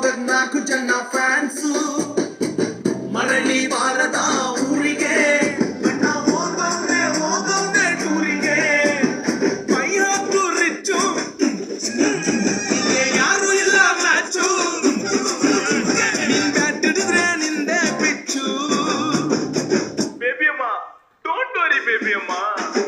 ಗೋದನ್ನ ಕುಜನ್ನ fans ಮರಳಿ ಭಾರತ ಊರಿಗೆ Baby, Amma.